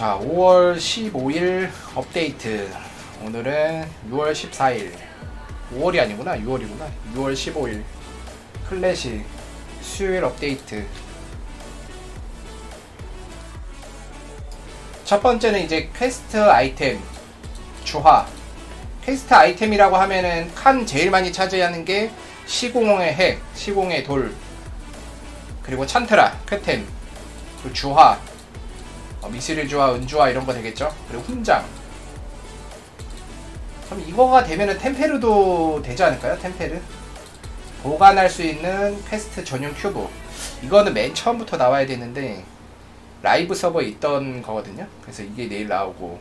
자, 5월 15일 업데이트. 오늘은 6월 14일. 5월이 아니구나. 6월이구나. 6월 15일. 클래식 수요일 업데이트. 첫 번째는 이제 퀘스트 아이템 주화. 퀘스트 아이템이라고 하면은 칸 제일 많이 차지하는 게 시공의 핵, 시공의 돌, 그리고 찬트라, 쾌템, 그리고 주화, 어, 미스릴 주화, 은주화 이런 거 되겠죠? 그리고 훈장. 그럼 이거가 되면은 템페르도 되지 않을까요? 템페르? 보관할 수 있는 퀘스트 전용 큐브. 이거는 맨 처음부터 나와야 되는데 라이브 서버에 있던 거거든요. 그래서 이게 내일 나오고.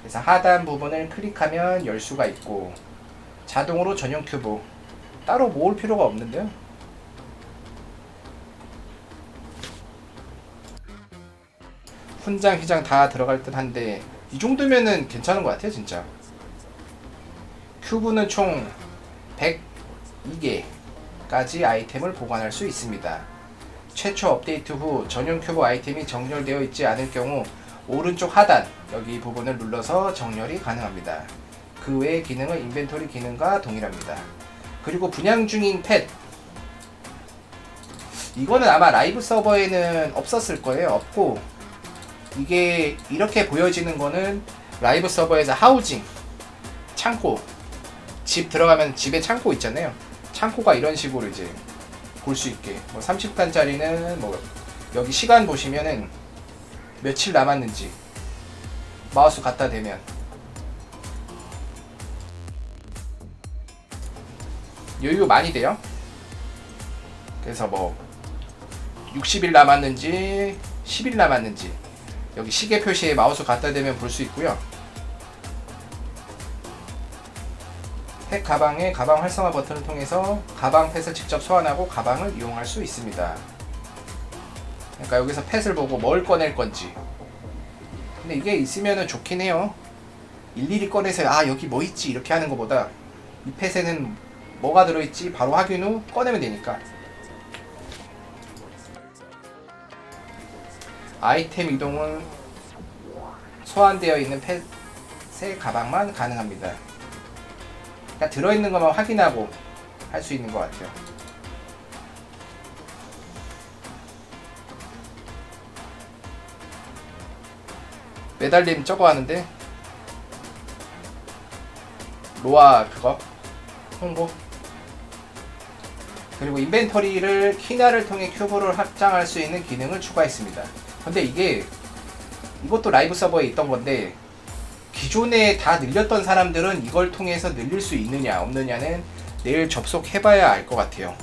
그래서 하단 부분을 클릭하면 열 수가 있고 자동으로 전용 큐브. 따로 모을 필요가 없는데요. 훈장, 휘장 다 들어갈 듯 한데 이 정도면은 괜찮은 것 같아요, 진짜. 큐브는 총 102개까지 아이템을 보관할 수 있습니다. 최초 업데이트 후 전용 큐브 아이템이 정렬되어 있지 않을 경우 오른쪽 하단 여기 부분을 눌러서 정렬이 가능합니다. 그 외의 기능은 인벤토리 기능과 동일합니다. 그리고 분양 중인 펫 이거는 아마 라이브 서버에는 없었을 거예요. 없고 이게 이렇게 보여지는 거는 라이브 서버에서 하우징 창고 집 들어가면 집에 창고 있잖아요. 창고가 이런 식으로 이제 볼 수 있게 뭐 30칸짜리는 뭐 여기 시간 보시면은 며칠 남았는지 마우스 갖다 대면 여유 많이 돼요. 그래서 뭐 60일 남았는지 10일 남았는지 여기 시계 표시에 마우스 갖다 대면 볼 수 있고요. 팩 가방의 가방 활성화 버튼을 통해서 가방 펫을 직접 소환하고 가방을 이용할 수 있습니다. 그러니까 여기서 펫을 보고 뭘 꺼낼 건지. 근데 이게 있으면 좋긴 해요. 일일이 꺼내서 아 여기 뭐 있지 이렇게 하는 것보다 이 펫에는 뭐가 들어있지 바로 확인 후 꺼내면 되니까. 아이템 이동은 소환되어 있는 펫의 가방만 가능합니다. 그러니까 들어있는 것만 확인하고 할 수 있는 것 같아요. 매달림 저거 하는데 로아 그거 홍보 그리고 인벤토리를 키나를 통해 큐브를 확장할 수 있는 기능을 추가했습니다. 근데 이게 이것도 라이브 서버에 있던 건데 기존에 다 늘렸던 사람들은 이걸 통해서 늘릴 수 있느냐 없느냐는 내일 접속해봐야 알 것 같아요.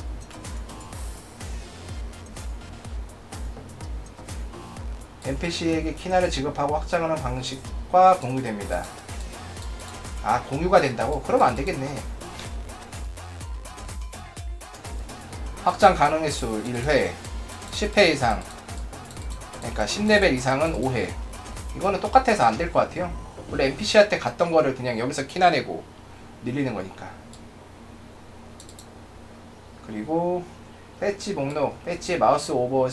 NPC에게 키나를 지급하고 확장하는 방식과 공유됩니다. 아 공유가 된다고? 그럼 안 되겠네. 확장 가능 횟수 1회, 10회 이상, 그러니까 10레벨 이상은 5회. 이거는 똑같아서 안 될 것 같아요. 원래 NPC한테 갔던 거를 그냥 여기서 키나내고 늘리는 거니까. 그리고 배지 목록, 배지의 마우스 오버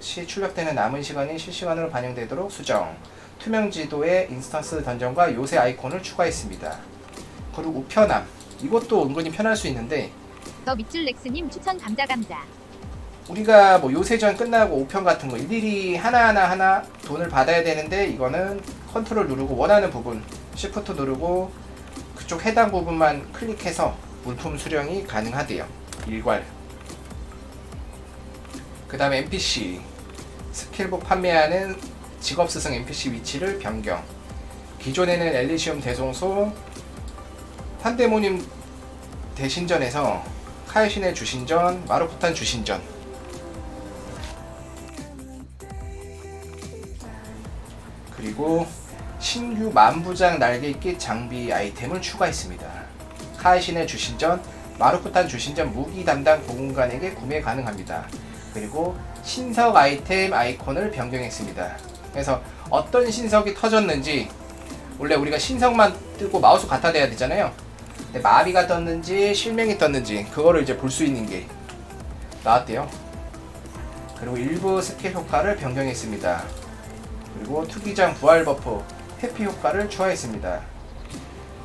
시 출력되는 남은 시간이 실시간으로 반영되도록 수정. 투명 지도에 인스턴스 던전과 요새 아이콘을 추가했습니다. 그리고 우편함. 이것도 은근히 편할 수 있는데 더 밑줄 렉스님 추천 감자 감자. 우리가 뭐 요새전 끝나고 우편 같은 거 일일이 하나하나 하나 돈을 받아야 되는데 이거는 컨트롤 누르고 원하는 부분 시프트 누르고 그쪽 해당 부분만 클릭해서 물품 수령이 가능하대요. 일괄. 그 다음에 NPC 스킬북 판매하는 직업 스승 NPC 위치를 변경. 기존에는 엘리시움 대송소 판데모님 대신전에서 카이신의 주신전, 마루쿠탄 주신전 그리고 신규 만부장 날개끼 장비 아이템을 추가했습니다. 카이신의 주신전, 마루쿠탄 주신전 무기 담당 보군관에게 구매 가능합니다. 그리고 신석 아이템 아이콘을 변경했습니다. 그래서 어떤 신석이 터졌는지 원래 우리가 신석만 뜨고 마우스 갖다 대야 되잖아요. 근데 마비가 떴는지 실명이 떴는지 그거를 이제 볼 수 있는 게 나왔대요. 그리고 일부 스킬 효과를 변경했습니다. 그리고 투기장 부활 버프 회피 효과를 추가했습니다.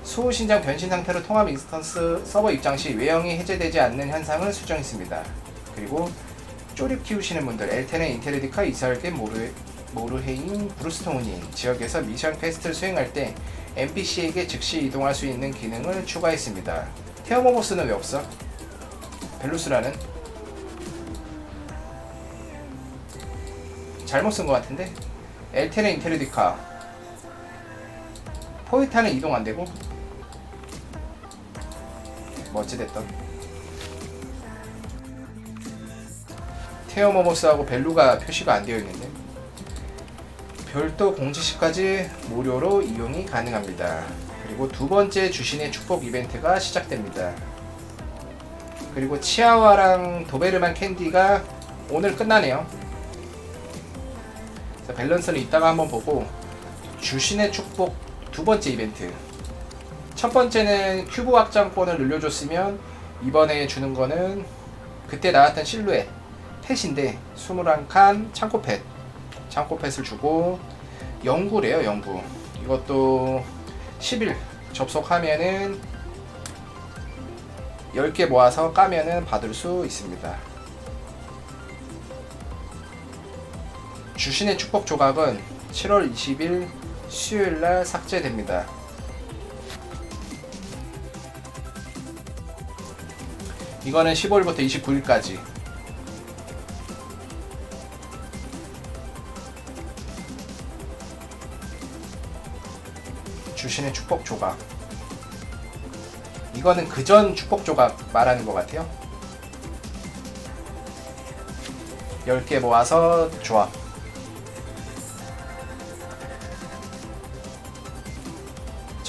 수호 신장 변신 상태로 통합 인스턴스 서버 입장 시 외형이 해제되지 않는 현상을 수정했습니다. 그리고 쪼립 키우시는 분들 엘테네 인테레디카 이설계 모르 모르헤인 브루스톤이 지역에서 미션 퀘스트를 수행할 때 NPC에게 즉시 이동할 수 있는 기능을 추가했습니다. 테어모모스는 왜 없어? 벨루스라는 잘못 쓴 것 같은데 엘테네 인테레디카 포이타는 이동 안 되고 뭐 어찌됐던 테어모모스하고 벨루가 표시가 안 되어 있는데 별도 공지시까지 무료로 이용이 가능합니다. 그리고 두 번째 주신의 축복 이벤트가 시작됩니다. 그리고 치아와랑 도베르만 캔디가 오늘 끝나네요. 밸런스는 이따가 한번 보고 주신의 축복 두 번째 이벤트. 첫 번째는 큐브 확장권을 늘려줬으면 이번에 주는 거는 그때 나왔던 실루엣 펫인데 21칸 창고펫. 창고펫을 주고 연구래요 연구. 이것도 10일 접속하면은 10개 모아서 까면은 받을 수 있습니다 주신의 축복 조각은 7월 20일 수요일날 삭제됩니다 이거는 15일부터 29일까지 주신의 축복 조각. 이거는 그 전 축복 조각 말하는 것 같아요. 10개 모아서 조합.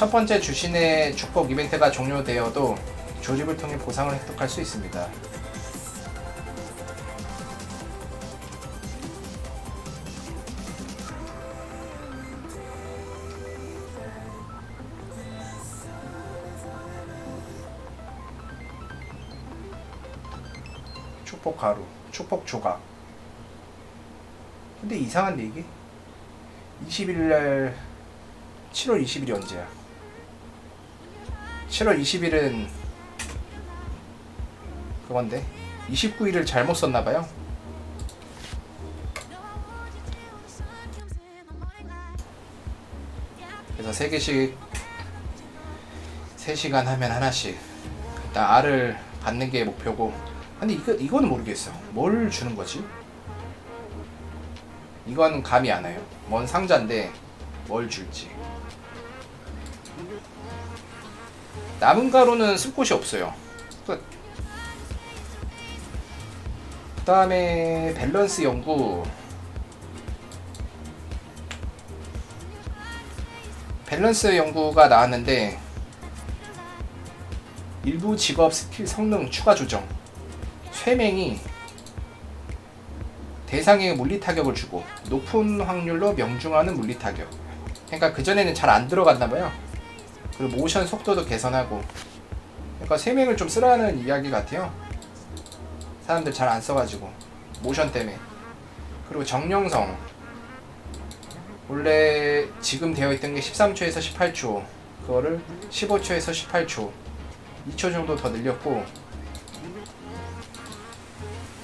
첫 번째 주신의 축복 이벤트가 종료되어도 조립을 통해 보상을 획득할 수 있습니다. 축복 가루, 축복 조각. 근데 이상한데 이게 21일 7월 20일이 언제야? 7월 20일은 그건데 29일을 잘못 썼나 봐요. 그래서 세 개씩 3시간 하면 하나씩 일단 알을 받는 게 목표고 근데 이거 이거는 모르겠어. 뭘 주는 거지? 이건 감이 안 와요. 뭔 상자인데 뭘 줄지. 남은 가루는 쓸 곳이 없어요. 끝. 그 다음에 밸런스 연구. 밸런스 연구가 나왔는데 일부 직업 스킬 성능 추가 조정. 쇠맹이 대상에 물리 타격을 주고 높은 확률로 명중하는 물리 타격. 그러니까 그 전에는 잘 안 들어갔나 봐요. 그리고 모션 속도도 개선하고. 그러니까 쇠맹을 좀 쓰라는 이야기 같아요. 사람들 잘 안 써가지고 모션 때문에. 그리고 정령성. 원래 지금 되어 있던 게 13초에서 18초. 그거를 15초에서 18초. 2초 정도 더 늘렸고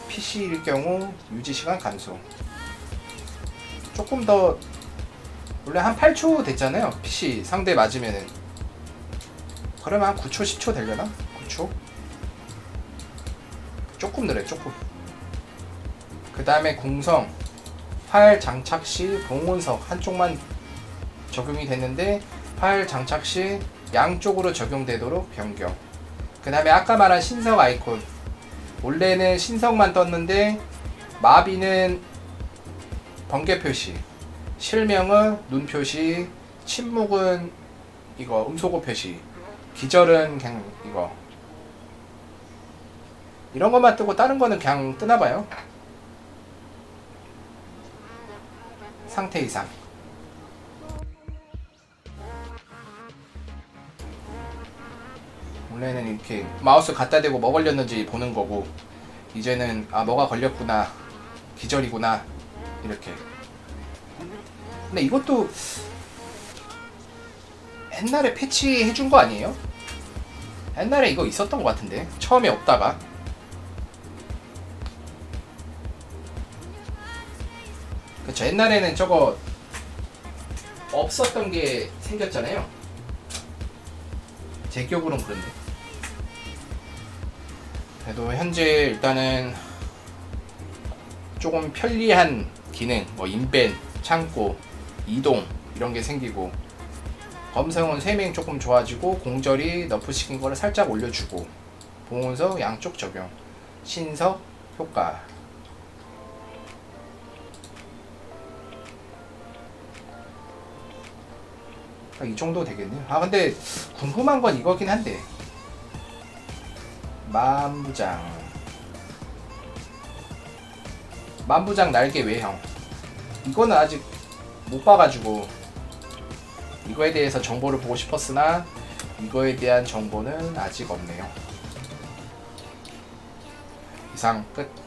PC일 경우 유지 시간 감소. 조금 더 원래 한 8초 됐잖아요. PC 상대 맞으면은 그러면 한 9초 10초 되려나? 9초? 조금 늘어요. 조금. 그 다음에 공성 활 장착 시 봉온석 한쪽만 적용이 됐는데 활 장착 시 양쪽으로 적용되도록 변경. 그 다음에 아까 말한 신석 아이콘 원래는 신성만 떴는데 마비는 번개 표시, 실명은 눈 표시, 침묵은 이거 음소거 표시, 기절은 그냥 이거 이런 것만 뜨고 다른 거는 그냥 뜨나 봐요. 상태 이상. 원래는 이렇게 마우스 갖다 대고 뭐 걸렸는지 보는 거고 이제는 아 뭐가 걸렸구나 기절이구나 이렇게 근데 이것도 옛날에 패치 해준 거 아니에요? 옛날에 이거 있었던 것 같은데. 처음에 없다가. 그쵸 옛날에는 저거 없었던 게 생겼잖아요. 제 기억으로는 그런데. 그래도 현재 일단은 조금 편리한 기능 뭐 인벤, 창고, 이동 이런 게 생기고 검성은 세밍 조금 좋아지고 공절이 너프 시킨 거를 살짝 올려주고 봉은석 양쪽 적용 신석 효과. 딱이 정도 되겠네요 아 근데 궁금한 건 이거긴 한데. 만부장. 만부장 날개 외형. 이거는 아직 못 봐가지고 이거에 대해서 정보를 보고 싶었으나 이거에 대한 정보는 아직 없네요. 이상 끝.